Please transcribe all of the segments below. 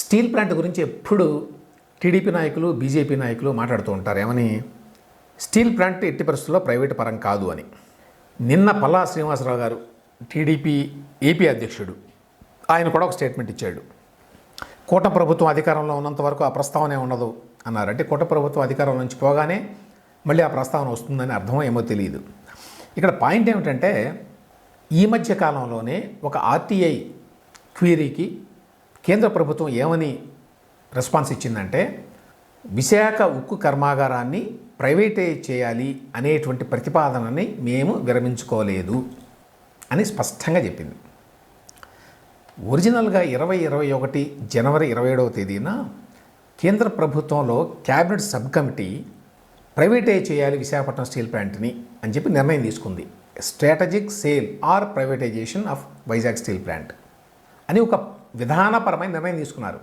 Steel plant గురించి ఎప్పుడు TDP నాయకులు బీజేపీ నాయకులు మాట్లాడుతూ ఉంటారు. ఏమని? స్టీల్ ప్లాంట్ ఎట్టి పరిస్థితుల్లో ప్రైవేట్ పరం కాదు అని. నిన్న పల్లా శ్రీనివాసరావు గారు టీడీపీ ఏపీ అధ్యక్షుడు ఆయన కూడా ఒక స్టేట్మెంట్ ఇచ్చాడు. కూట ప్రభుత్వం అధికారంలో ఉన్నంత వరకు ఆ ప్రస్తావనే ఉండదు అన్నారు. అంటే కూట ప్రభుత్వం అధికారం నుంచి పోగానే మళ్ళీ ఆ ప్రస్తావన వస్తుందని అర్థం ఏమో తెలియదు. ఇక్కడ పాయింట్ ఏమిటంటే ఈ మధ్య కాలంలోనే ఒక ఆర్టీఐ క్వీరీకి కేంద్ర ప్రభుత్వం ఏమని రెస్పాన్స్ ఇచ్చిందంటే విశాఖ ఉక్కు కర్మాగారాన్ని ప్రైవేటైజ్ చేయాలి అనేటువంటి ప్రతిపాదనని మేము విరమించుకోలేదు అని స్పష్టంగా చెప్పింది. ఒరిజినల్గా ఇరవై ఇరవై ఒకటి జనవరి ఇరవై ఏడవ తేదీన కేంద్ర ప్రభుత్వంలో క్యాబినెట్ సబ్ కమిటీ ప్రైవేటైజ్ చేయాలి విశాఖపట్నం స్టీల్ ప్లాంట్ని అని చెప్పి నిర్ణయం తీసుకుంది. Strategic sale or privatization of Vizag steel plant అని ఒక విధానపరమైన నిర్ణయం తీసుకున్నారు.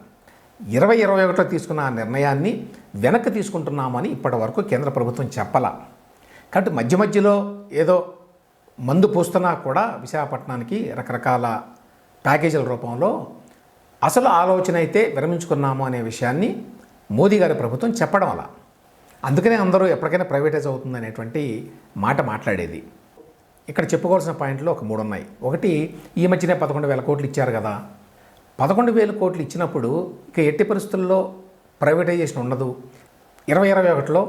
ఇరవై ఇరవై ఒకటిలో తీసుకున్న ఆ నిర్ణయాన్ని వెనక్కి తీసుకుంటున్నామని ఇప్పటి వరకు కేంద్ర ప్రభుత్వం చెప్పాల. కాబట్టి మధ్య మధ్యలో ఏదో మందు పూస్తున్నా కూడా విశాఖపట్నానికి రకరకాల ప్యాకేజీల రూపంలో అసలు ఆలోచన అయితే విరమించుకున్నాము అనే విషయాన్ని మోదీ గారి ప్రభుత్వం చెప్పడం అలా అందుకనే అందరూ ఎప్పటికైనా ప్రైవేటైజ్ అవుతుంది అనేటువంటి మాట మాట్లాడేది. ఇక్కడ చెప్పుకోవాల్సిన పాయింట్లు ఒక మూడు ఉన్నాయి. ఒకటి ఈ మధ్యనే పదకొండు వేల కోట్లు ఇచ్చారు కదా. పదకొండు వేల కోట్లు ఇచ్చినప్పుడు ఇక ఎట్టి పరిస్థితుల్లో ప్రైవేటైజేషన్ ఉండదు. ఇరవై ఇరవై ఒకటిలో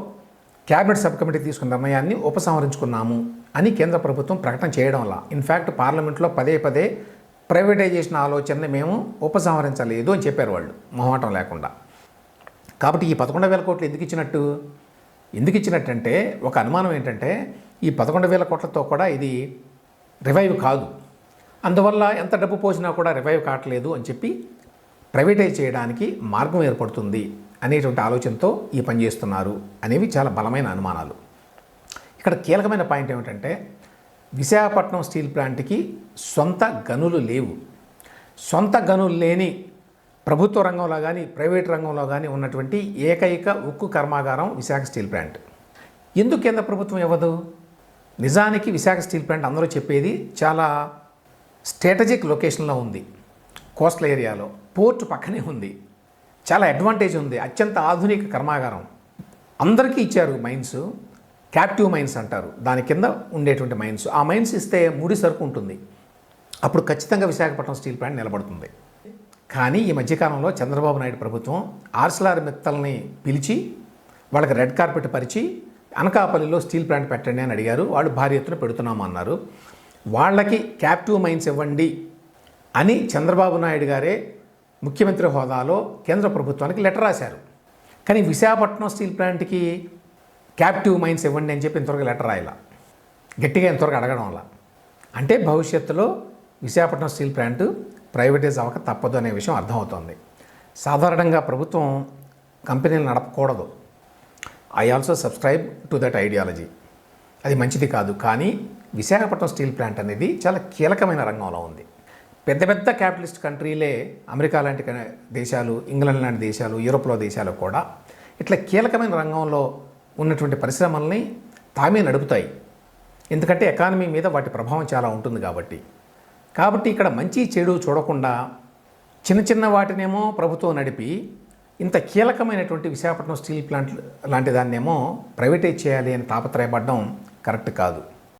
క్యాబినెట్ సబ్ కమిటీ తీసుకున్న నిర్ణయాన్ని ఉపసంహరించుకున్నాము అని కేంద్ర ప్రభుత్వం ప్రకటన చేయడం వల్ల. ఇన్ఫ్యాక్ట్ పార్లమెంట్లో పదే పదే ప్రైవేటైజేషన్ ఆలోచనని మేము ఉపసంహరించలేదు అని చెప్పారు వాళ్ళు. మొహమాటం లేకుండా. కాబట్టి ఈ పదకొండు వేల కోట్లు ఎందుకు ఇచ్చినట్టు? ఎందుకు ఇచ్చినట్టంటే ఒక అనుమానం ఏంటంటే ఈ పదకొండు వేల కోట్లతో కూడా ఇది రివైవ్ కాదు. అందువల్ల ఎంత డబ్బు పోసినా కూడా రివైవ్ కావట్లేదు అని చెప్పి ప్రైవేటైజ్ చేయడానికి మార్గం ఏర్పడుతుంది అనేటువంటి ఆలోచనతో ఈ పని చేస్తున్నారు అనేవి చాలా బలమైన అనుమానాలు. ఇక్కడ కీలకమైన పాయింట్ ఏమిటంటే విశాఖపట్నం స్టీల్ ప్లాంట్కి సొంత గనులు లేవు. సొంత గనులు లేని ప్రభుత్వ రంగంలో కానీ ప్రైవేట్ రంగంలో కానీ ఉన్నటువంటి ఏకైక ఉక్కు కర్మాగారం విశాఖ స్టీల్ ప్లాంట్ ఎందుకు కేంద్ర ప్రభుత్వం ఇవ్వదు? నిజానికి విశాఖ స్టీల్ ప్లాంట్ అందరూ చెప్పేది చాలా స్ట్రాటజిక్ లొకేషన్లో ఉంది. కోస్టల్ ఏరియాలో పోర్ట్ పక్కనే ఉంది. చాలా అడ్వాంటేజ్ ఉంది. అత్యంత ఆధునిక కర్మాగారం. అందరికీ ఇచ్చారు మైన్స్. క్యాప్టివ్ మైన్స్ అంటారు. దాని కింద ఉండేటువంటి మైన్స్. ఆ మైన్స్ ఇస్తే ముడి సరుకు ఉంటుంది. అప్పుడు ఖచ్చితంగా విశాఖపట్నం స్టీల్ ప్లాంట్ నిలబడుతుంది. కానీ ఈ మధ్యకాలంలో చంద్రబాబు నాయుడు ప్రభుత్వం ఆర్సలార్ మిత్తల్ని పిలిచి వాళ్ళకి రెడ్ కార్పెట్ పరిచి అనకాపల్లిలో స్టీల్ ప్లాంట్ పెట్టండి అని అడిగారు. వాళ్ళు భారీ ఎత్తున పెడుతున్నామన్నారు. వాళ్ళకి క్యాప్టివ్ మైన్స్ ఇవ్వండి అని చంద్రబాబు నాయుడు గారే ముఖ్యమంత్రి హోదాలో కేంద్ర ప్రభుత్వానికి లెటర్ రాశారు. కానీ విశాఖపట్నం స్టీల్ ప్లాంట్కి క్యాప్టివ్ మైన్స్ ఇవ్వండి అని చెప్పి ఇంతవరకు లెటర్ రాయాల. గట్టిగా ఇంతవరకు అడగడం వల్ల. అంటే భవిష్యత్తులో విశాఖపట్నం స్టీల్ ప్లాంట్ ప్రైవేటైజ్ అవ్వక తప్పదు అనే విషయం అర్థమవుతోంది. సాధారణంగా ప్రభుత్వం కంపెనీలు నడపకూడదు. I also subscribe to that ideology అది మంచిది కాదు. కానీ విశాఖపట్నం స్టీల్ ప్లాంట్ అనేది చాలా కీలకమైన రంగంలో ఉంది. పెద్ద పెద్ద క్యాపిటలిస్ట్ కంట్రీలే అమెరికా లాంటి దేశాలు ఇంగ్లాండ్ లాంటి దేశాలు యూరోప్లో దేశాలు కూడా ఇట్లా కీలకమైన రంగంలో ఉన్నటువంటి పరిశ్రమల్ని తామే నడుపుతాయి. ఎందుకంటే ఎకానమీ మీద వాటి ప్రభావం చాలా ఉంటుంది కాబట్టి. కాబట్టి ఇక్కడ మంచి చెడు చూడకుండా చిన్న చిన్న వాటినేమో ప్రభుత్వం నడిపి ఇంత కీలకమైనటువంటి విశాఖపట్నం స్టీల్ ప్లాంట్ లాంటి దాన్నేమో ప్రైవేటైజ్ చేయాలి అని తాపత్రయపడడం కరెక్ట్ కాదు.